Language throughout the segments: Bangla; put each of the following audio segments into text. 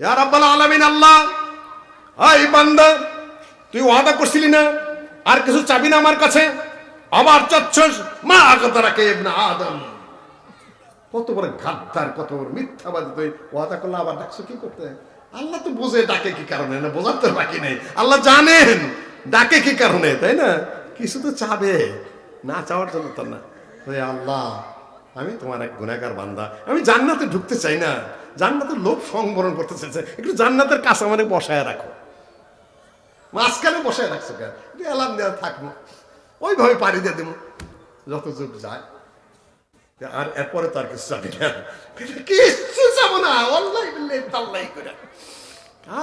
ইয়া রাব্বাল আলামিন আল্লাহ। এই বান্দা, তুই ওয়াদা করছিলি না? আর কিছু চাবি না আমার কাছে? আবার চাচ্ছস? মা আগতারাকে ইবনে আদম। কত বড় গাদ্দার, কত বড় মিথ্যাবাদী তুই। ওয়াদা করলে আবার ডাকছো কি করতে? আল্লাহ তো বোঝে ডাকে কি কারণে, না বোঝার তো বাকি নেই। আল্লাহ জানেন ডাকে কি কারণে, তাই না? কিছু তো চাবে, না চাওয়ার জন্য তো না। আল্লাহ, আমি তোমার এক গুণাগার বান্দা। আমি জান্নাতে ঢুকতে চাই না। জান্নাতের লোভ সংবরণ করতে চাইছে একটু জান্নাতের কাছে আমার বসায় রাখো। মাঝখানে বসায় রাখছো কেন? অ্যালার্ম দেওয়া থাকব ওইভাবে পাড়ি দিয়ে দেবো যত যুগ যায় আর এরপরে তার কিছু যাবে না। কিচ্ছু যাব না, অল্লাই তাল্লাই করে।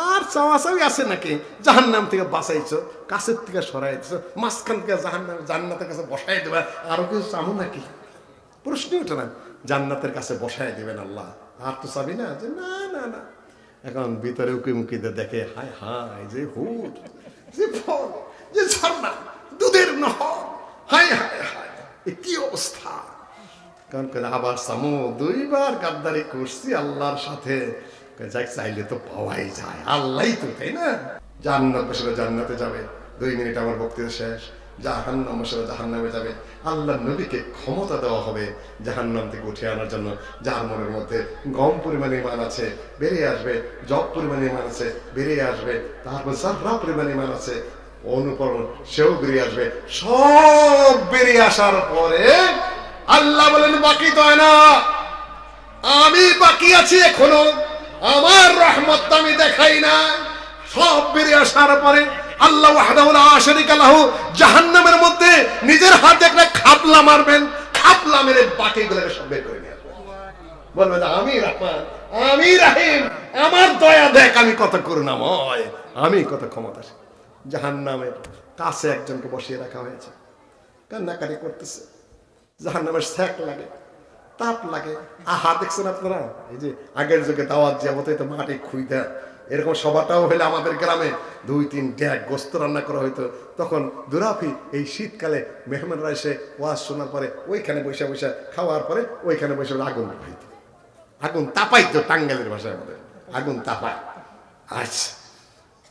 আর চাওয়াচাওয়ি আছে নাকি? জাহান নাম থেকে বাঁচাইছো, কাছের থেকে সরাইছো মাঝখান থেকে জাহান নাম জান্নাতের কাছে বসাই দেবে, আরও কিছু চাবো নাকি? প্রশ্নই ওঠে না। জান্নাতের কাছে বসাই দেবেন আল্লাহ। আর তো চাবি না? যে না না না। এখন ভিতরে উকি মুকিতে দেখে, হায় হায়, যে হুট, যে ফল, যে ঝর্ণা, দুধের নহর, হায় হায় হায় কি অবস্থা? কারণ করে আবার সামু, দুইবার গাদ্দারি করছি আল্লাহর সাথে। যাক, চাইলে তো পাওয়াই যায়। আল্লাহই তো, তাই না? জান্নাত বসে জান্নাতে যাবে। দুই মিনিট আমার বক্তৃতা শেষ। জাহান্নাম বসে জাহান্নামে যাবে। আল্লাহ নবীকে ক্ষমতা দেওয়া হবে জাহান্নাম থেকে উঠে আনার জন্য। যার মনের মধ্যে গম পরিমাণে ইমান আছে, বেরিয়ে আসবে, জব পরিমাণে ইমান আছে, বেরিয়ে আসবে, তারপর সার্রা পরিমাণে ইমান আছে, অনুকরণ, সেও বেরিয়ে আসবে। সব বেরিয়ে আসার পরে আল্লাহ বলেন, বাকি তো না। আমি বাকি আছি এখনও। আমার রহমত আমি দেখাই না সব বেরিয়ে আসার পরে আল্লাহ আল্লাহ জাহান্নামের মধ্যে নিজের হাতে একটা খাপলা মারবেন, খাপলা মেরে বাকিগুলোকে সব বের করে আমি আমি আমার দয়া দেখ, আমি কত করুণাময়, আমি কত জাহান্নামের কাছে একজনকে বসিয়ে রাখা হয়েছে। কান্নাকাটি করতেছে। জাহান্নামের স্যাক লাগে, তাপ লাগে। আহা, দেখছেন আপনারা? এই যে আগের যুগে দাওয়াত যাবতে তো মাটি খুই দেয় এরকম সবাটাও হলে আমাদের গ্রামে দুই, তিন ড্যাগ গোস্ত রান্না করা হইতো। তখন দুরাফি এই শীতকালে মেহমানরা এসে ওয়াজ শোনার পরে ওইখানে বসে বসে খাওয়ার পরে ওইখানে বসে আগুন হইতো আগুন তাপাইতো টাঙ্গালের ভাষায় আমাদের। আগুন তাপায়। আচ্ছা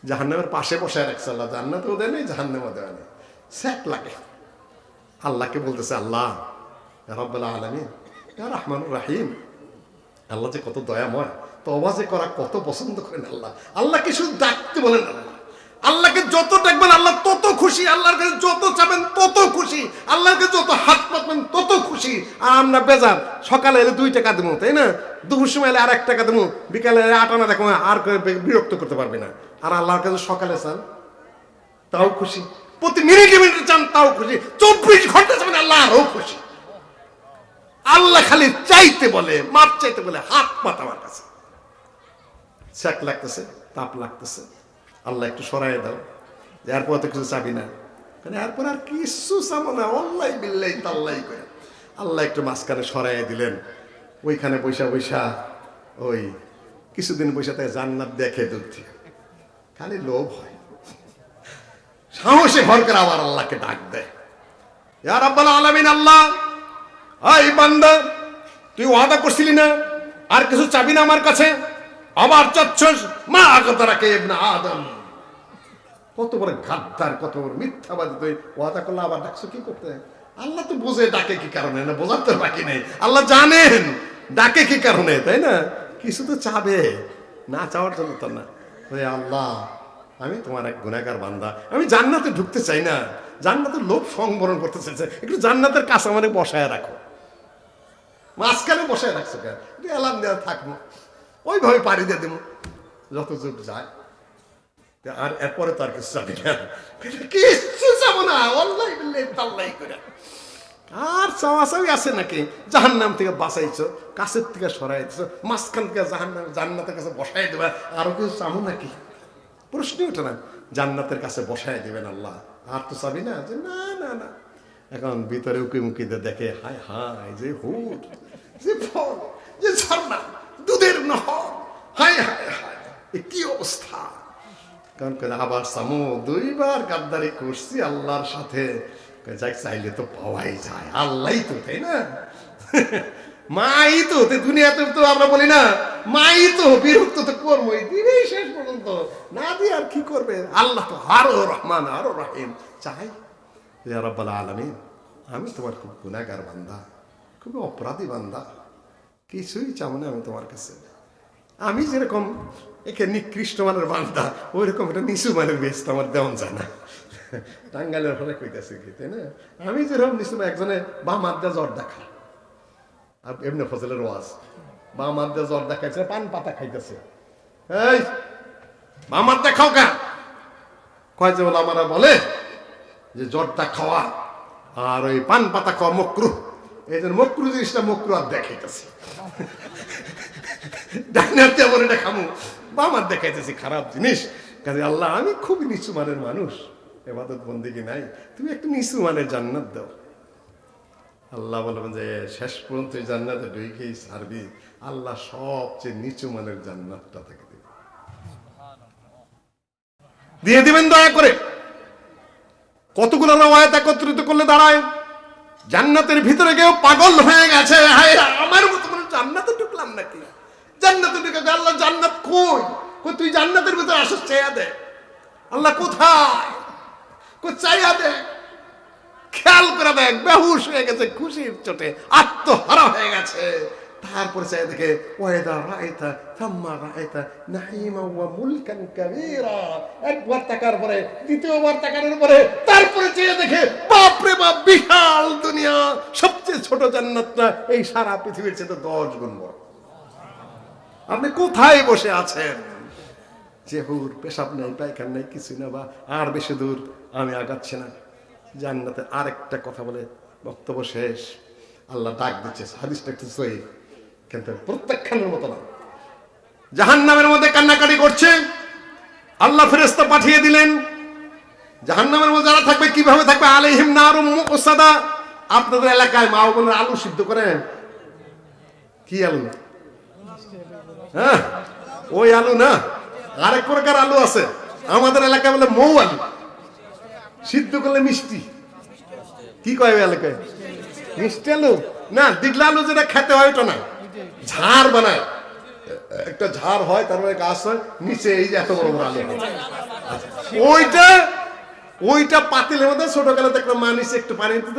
জাহান্নামের পাশে বসে রাখছে আল্লাহ। জান্নাতেও দেয় নেই, জাহান্নামও দেওয়া নেই। স্যাক লাগে। আল্লাহকে বলতেছে, আল্লাহ রব্বাল্লাহ আলমিন রহমান রাহিম। আল্লাহ যে কত দয়াময়। তবা যে করা কত পছন্দ করেন আল্লাহ। আল্লাহকে শুধু ডাকতে বলেন আল্লাহ। আল্লাহকে যত ডাকবেন, আল্লাহ তত খুশি। আল্লাহর কাছে যত চাবেন, তত খুশি। আল্লাহর কাছে যত হাত পাতবেন, তত খুশি। আর আমরা বেজার, সকালে এলে দুই টাকা দেবো, তাই না? দুপুর সময় এলে আর এক টাকা দেবো, বিকালে এলে আট আনা দেখো আর বিরক্ত করতে পারবে না। আর আল্লাহর কাছে সকালে চান, তাও খুশি। প্রতি মিনিটে মিনিটে চান, তাও খুশি। চব্বিশ ঘণ্টা চাবেন, আল্লাহ আরও খুশি। আল্লাহ খালি চাইতে বলে, মাপ চাইতে বলে, হাত পাত আমার কাছে। স্যাক লাগতেছে, তাপ লাগতেছে। আল্লাহ একটু সরাই দাও। এরপর তো কিছু চাবি না কারণ এরপর আর কিছু চাবো না অল্লাই বিল্লাই তাল্লাই করে। আল্লাহ একটু মাঝখানে সরাই দিলেন। ওইখানে বৈশা বৈশা ওই কিছুদিন বৈশা তাই জান্নাত দেখে থেকে খালি লোভ হয়। সাহসে ভর করে আবার আল্লাহকে ডাক দেয়। ইয়া রাব্বাল আলামিন আল্লাহ! এই বান্দা! তুই ওয়াদা করছিলি না? আর কিছু চাবি না আমার কাছে? আবার চাচ্ছস মা আগতারাকে না আদম। কত বড় গাদ্দার, কত বড় মিথ্যাবাদী তুই। ওয়াদা করলে আবার ডাকছো, কি করতে? আল্লাহ তো বোঝে ডাকে কি কারণে, না বোঝার তো বাকি নেই। আল্লাহ জানেন ডাকে কি কারণে, তাই না? কিছু তো চাবে, না চাওয়ার জন্য তো না। আল্লাহ, আমি তোমার এক গুণাগার বান্দা। আমি জান্নাতে ঢুকতে চাই না। জান্নাতের লোভ সংবরণ করতে চাইছে একটু জান্নাতের কাছে আমার বসায় রাখো। মাঝখানে বসায় রাখছো কেন? অ্যালার্ম দেওয়া থাকব। ওইভাবে পাড়ি দিয়ে দেবো। যত যুগ যায় আর এরপরে তো আর কিছু যাবে না। কিচ্ছু যাব না, অল্লাই তাল্লাই করে। আর চাওয়াচাওয়ি আছে নাকি? জাহান নাম থেকে বাঁচাইছো, কাছের থেকে সরাইছো মাঝখান থেকে জাহান নাম জান্নাতের কাছে বসাই দেবে, আরও কিছু চাবো নাকি? প্রশ্নই ওঠে না, জান্নাতের কাছে বসাই দেবেন আল্লাহ। আর তো চাবি না, যে না না না। এখন ভিতরে উকি মুকিতে দেখে, হায় হায়, যে হুট, যে ফল, যে ঝর্ণা। হায় হায় হায় কি অবস্থা। আবার সামু দুইবার গাদ্দারি করছি আল্লাহর সাথে। চাইলে তো পাওয়াই যায়। আল্লাহই তো, তাই না? মাই তো দুনিয়াতে তো আমরা বলি না, মাই তো, বিরক্ত তো কর্মই। দিবেই শেষ পর্যন্ত। না দিয়ে আর কি করবে? আল্লাহ তো আরও রহমান, আরও রহিম। চাই। রাব্বাল আমি তোমার খুব গুনাহগার বান্দা খুব অপরাধী বান্দা। কিছুই চাও না আমি তোমার কাছে। আমি যেরকম একে নিকৃষ্ট মানের বান্দা ওই রকম একটা নিচু মানের বেশ আমার দেওয়ান যায় না। টাঙ্গালের হলে কইতেছে কি, তাই না? আমি যেরকম নিচু একজনে বাম হাত জ্বর দেখা আর এমনি ফজলের ওয়াজ বাম হাত জ্বর দেখাইছে, পান পাতা খাইতেছে। এই বাম হাত খাও কা। কয় যে বলে আমারা বলে যে জ্বরটা খাওয়া আর ওই পান পাতা খাওয়া মক্রু এই জন্য মক্রু জিনিসটা মক্রু আর দেখাইতেছে। ডাইনার বলে এটা খামু। বামার দেখাইতেছি খারাপ জিনিস। কাজে আল্লাহ, আমি খুব নিচু মানের মানুষ। এবাদত বন্দিগি নাই? তুমি একটু নিচু মানের জান্নাত দাও। আল্লাহ বলবেন যে, শেষ পর্যন্ত এই জান্নাতে ঢুকেই সারবি আল্লাহ সবচেয়ে নিচু মানের জান্নাতটা থেকে দেবে। দিয়ে দিবেন দয়া করে। কতগুলো রওয়ায়াত একত্রিত করলে দাঁড়ায়? জান্নাতের ভিতরে কেউ পাগল হয়ে গেছে। আমার মতো মনে জান্নাতে ঢুকলাম নাকি? জান্নাতে ঢুকে আল্লাহ জান্নাত কই? কই, তুই জান্নাতের ভিতরে আসস চাইয়া দে। আল্লাহ কোথায়? কই চাইয়া দে। খেয়াল করে দেখ, বেহুশ হয়ে গেছে, খুশির চোটে, আত্মহারা হয়ে গেছে। তারপরে চাই দেখে ওয়েদা রায়তা থাম্মা রায়তা নাহিমা ওয়া মুলকান কাবীরা। একবার তাকার পরে, দ্বিতীয়বার তাকানোর পরে, তারপরে চেয়ে দেখে সবচেয়ে ছোট জান্নাতটা এই সারা পৃথিবীর চেয়ে দশ গুণ বড়। আপনি কোথায় বসে আছেন? যে, হুর, পেশাব নাই, পায়খান নাই কিছু না, বা আর বেশি দূর আমি আগাচ্ছি না। জান্নাতে আরেকটা কথা বলে বক্তব্য শেষ। আল্লাহ ডাক দিচ্ছে, হাদিসটা একটু সহি, কিন্তু প্রত্যাখ্যানের মতো না। জাহান নামের মধ্যে কান্নাকাটি করছে, আল্লাহ ফেরেস্তা পাঠিয়ে দিলেন। জাহান নামের মধ্যে যারা থাকবে, কীভাবে থাকবে? আলাইহিম নারুম মুকসাদা। আপনাদের এলাকায় মা বোনের আলু সিদ্ধ করেন কি আলু? হ্যাঁ ওই আলু না। আরেক প্রকার আলু আছে। আমাদের এলাকায় বলে মৌ আলু। সিদ্ধ করলে মিষ্টি। কি কয় এলাকায়? মিষ্টি আলু? না দিগলা আলু যেটা খেতে হয় ওটা না। ঝাড় বানায়। একটা ঝাড় হয়, তারপরে গাছ হয়, নিচে এই যে এত বড় বড় আলু হয়। ওইটা ওইটা পাতিলের মধ্যে ছোটবেলাতে একটা মানিসে একটু পানি দিত।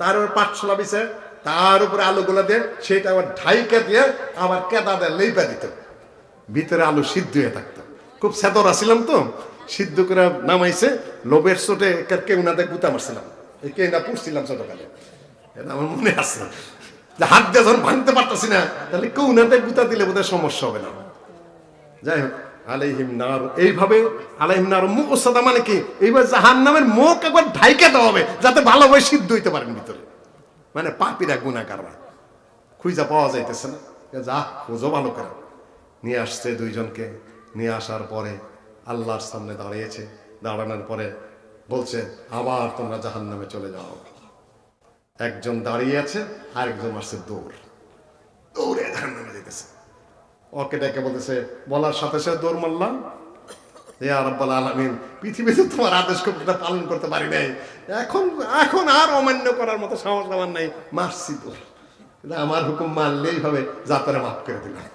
তার উপর পাটশোলা বিছে তার উপরে আলুগুলো দিয়ে সেটা আবার ঢাইকে দিয়ে আবার কেদা দিয়ে লেপা দিত। ভিতরে আলু সিদ্ধ হয়ে থাকতো। খুব সেদর আসছিলাম তো, সিদ্ধ করে নামাইছে, লোভের চোটে না গুতা মারছিলাম। এই কে না পুষছিলাম ছোটকালে। এটা আমার মনে আছে। হাত দিয়ে যখন ভাঙতে পারতাছি না, তাহলে কেউ না গুতা দিলে বোধহয় সমস্যা হবে না। যাই হোক। আলাইহিম নার। এইভাবে আলাইহিম নার মুখ সাদা মানে কি? এইবার জাহান নামের মুখ একবার ঢাইকে দেওয়া হবে, যাতে ভালোভাবে সিদ্ধ হইতে পারেন ভিতরে। মানে পাপিরা গুণাকাররা খুঁজা পাওয়া যাইতেছে না। যা, খোঁজো ভালো করে। নিয়ে আসছে দুইজনকে। নিয়ে আসার পরে আল্লাহর সামনে দাঁড়িয়েছে। দাঁড়ানোর পরে বলছে, আবার তোমরা জাহান নামে চলে যাও। একজন দাঁড়িয়ে আছে, আরেকজন আসছে দৌড়। দৌড়ে জাহান নামে যেতেছে ওকে ডেকে বলতেছে, বলার সাথে সাথে দৌড় মারলাম। ইয়া রাব্বাল আলামিন, পৃথিবীতে তোমার আদেশ একটা পালন করতে পারি নাই। এখন এখন আর অমান্য করার মতো সাহস আমার নাই। মারছি তো। আমার হুকুম মানলেই হবে যাতারে মাফ করে দিলাম।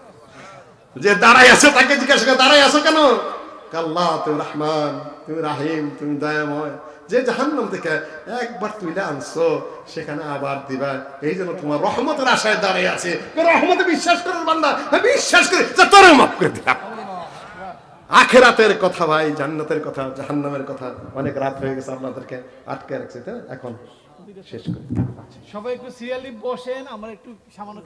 যে দাঁড়াই আছে, তাকে জিজ্ঞাসা করে দাঁড়াই আছো কেন? কাল্লাহ তুমি রহমান, তুমি রাহিম, তুমি দয়াময়। যে জাহান্নাম থেকে একবার তুইলে আনছো সেখানে আবার দিবা। এই জন্য তোমার রহমতের আশায় দাঁড়িয়ে আছে। রহমতে বিশ্বাস করার বান্দা বিশ্বাস করে যা তোরে মাফ করে দিলাম। আখেরাতের কথা ভাই জান্নাতের কথা জাহান্নামের কথা। অনেক রাত হয়ে গেছে আপনাদেরকে আটকে রাখছে তাই এখন শেষ করি। সবাই একটু সিরিয়ালি বসেন আমরা একটু সামান্য